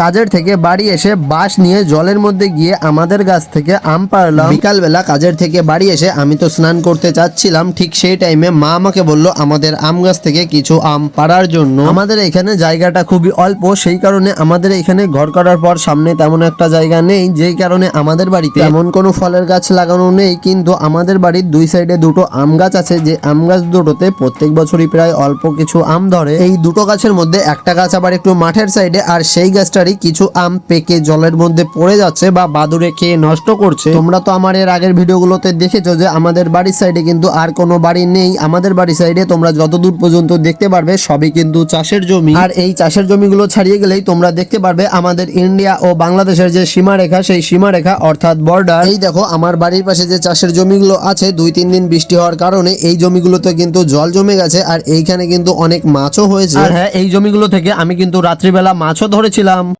কাজের থেকে বাড়ি এসে বাঁশ নিয়ে জলের মধ্যে গিয়ে আমাদের গাছ থেকে আম পারলাম বিকালবেলা কাজের থেকে বাড়ি এসে আমি তো স্নান করতে চাচ্ছিলাম, ঠিক সেই টাইমে মা আমাকে বলল, আমাদের আম গাছ থেকে কিছু আম পাড়ার জন্য। আমাদের এখানে জায়গাটা খুবই অল্প, সেই কারণে আমাদের এখানে ঘর করার পর সামনে তেমন একটা জায়গা নেই, যেই কারণে আমাদের বাড়িতে এমন কোনো ফলের গাছ লাগানো নেই, কিন্তু আমাদের বাড়ির দুই সাইডে দুটো আম গাছ আছে, যে আম গাছ দুটোতে প্রত্যেক বছরই প্রায় অল্প কিছু আম ধরে। এই দুটো গাছের মধ্যে একটা গাছ আবার একটু মাঠের সাইডে আর সেই গাছটারই কিছু আম পেকে জলের মধ্যে পড়ে যাচ্ছে বা বাদুরে খেয়ে নষ্ট করছে। তোমরা তো আমার এর আগের ভিডিওগুলোতে দেখেছ যে আমাদের বাড়ির সাইডে কিন্তু আর কোনো বাড়ি নেই। আমাদের বাড়ির সাইডে তোমরা যতদূর পর্যন্ত দেখতে পারবে সবই কিন্তু চাষের জমি। আর এই চাষের জমিগুলো ছাড়িয়ে গেলেই তোমরা দেখতে পারবে আমাদের ইন্ডিয়া ও বাংলাদেশের যে সীমারেখা, সেই সীমারেখা অর্থাৎ বর্ডার এই দেখো, আমার বাড়ির পাশে যে চাষের জমিগুলো আছে, দুই তিন দিন বৃষ্টি হওয়ার কারণে এই জমিগুলোতে কিন্তু জল জমে গেছে আর এইখানে কিন্তু অনেক মাছও হয়েছে। আর হ্যাঁ এই জমিগুলো থেকে আমি কিন্তু রাত্রিবেলা মাছও ধরেছিলাম।